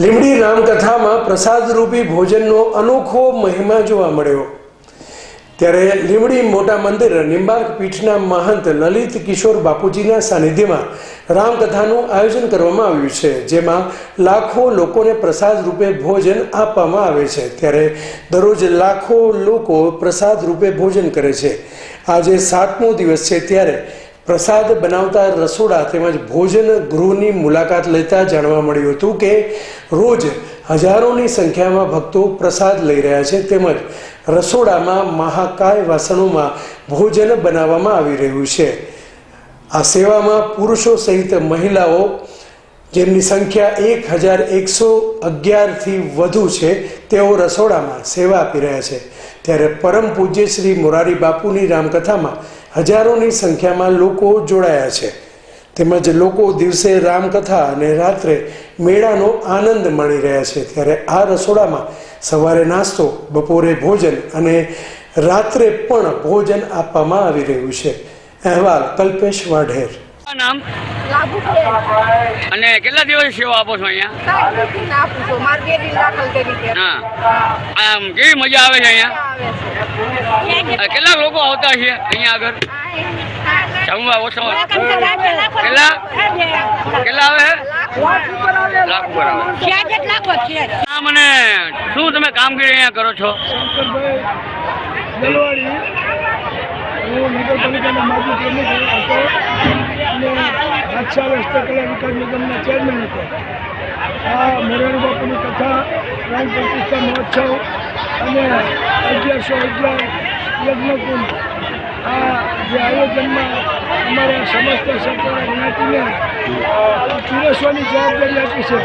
લીમડી રામકથામાં પ્રસાદરૂપી ભોજનનો અનોખો મહિમા જોવા મળ્યો. ત્યારે લીમડી મોટા મંદિર નિંબાર્ક પીઠના મહંત લલિત કિશોર બાપુજીના સાનિધ્યમાં રામકથાનું આયોજન કરવામાં આવ્યું છે, જેમાં લાખો લોકોને પ્રસાદ રૂપે ભોજન આપવામાં આવે છે. ત્યારે દરરોજ લાખો લોકો પ્રસાદ રૂપે ભોજન કરે છે. આજે સાતમો દિવસ છે ત્યારે પ્રસાદ બનાવતા રસોડા તેમજ ભોજન ગૃહની મુલાકાત લેતા જાણવા મળ્યું હતું કે રોજ હજારોની સંખ્યામાં ભક્તો પ્રસાદ લઈ રહ્યા છે તેમજ રસોડામાં મહાકાય વાસણોમાં ભોજન બનાવવામાં આવી રહ્યું છે. આ સેવામાં પુરુષો સહિત મહિલાઓ, જેમની સંખ્યા એક હજાર એકસો અગિયારથી વધુ છે, તેઓ રસોડામાં સેવા આપી રહ્યા છે. ત્યારે પરમ પૂજ્ય શ્રી મોરારી બાપુની રામકથામાં હજારોની સંખ્યામાં લોકો જોડાયા છે. તેમજ લોકો દિવસે રામકથા અને રાત્રે મેળાનો આનંદ માણી રહ્યા છે. ત્યારે આ રસોડામાં સવારે નાસ્તો, બપોરે ભોજન અને રાત્રે પણ ભોજન આપવામાં આવી રહ્યું છે. અહેવાલ કલ્પેશ વાઢેર. નામ? અને કેટલા દિવસ સેવા આપો છો અહીંયા? આમ કેવી મજા આવે છે અહીંયા? કેટલા લોકો આવતા છે અહીંયા આગળ? જમવા ઓછો. કેટલા? કેટલા આવે? લાખ ઉપર આવે. હા મને શું તમે કામગીરી અહીંયા કરો છો? હું નગરપાલિકાના માજી પ્રમુખ હતો. અને બાદશાહ હસ્તકલા વિકાસ નિગમના ચેરમેન હતો. આ મોરારી બાપુની કથા પ્રાણ પ્રતિષ્ઠા અને અગિયારસો અગિયાર યજ્ઞકુંડ આ જે આયોજનમાં અમારા સમસ્ત સરકાર જ્ઞાતિને પીરસવાની જવાબદારી આપી છે.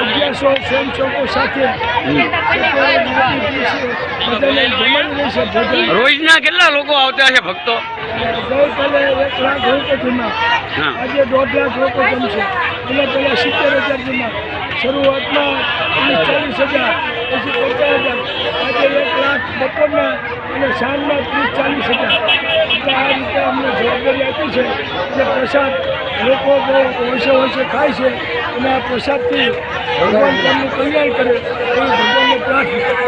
અગિયારસો સ્વયંસેવકો સાથે રોજના કેટલા લોકો આવતા છે ભક્તો? ગઈકાલે એક લાખ લોકો જમા આજે દોઢ લાખ લોકો જમશે. એના પહેલાં સિત્તેર હજાર જમા. શરૂઆતમાં ચાલીસ હજાર પછી પચાસ હજાર. આજે એક લાખ બપોરના અને સાંજના ત્રીસ ચાલીસ હજાર. એટલે રીતે અમને જવાબદારી આપી છે કે પ્રસાદ લોકો બહુ હોંશે હોંશે ખાય છે અને આ પ્રસાદથી ભગવાન તેમનું કલ્યાણ કરે એવું ભગવાનને પ્રાર્થના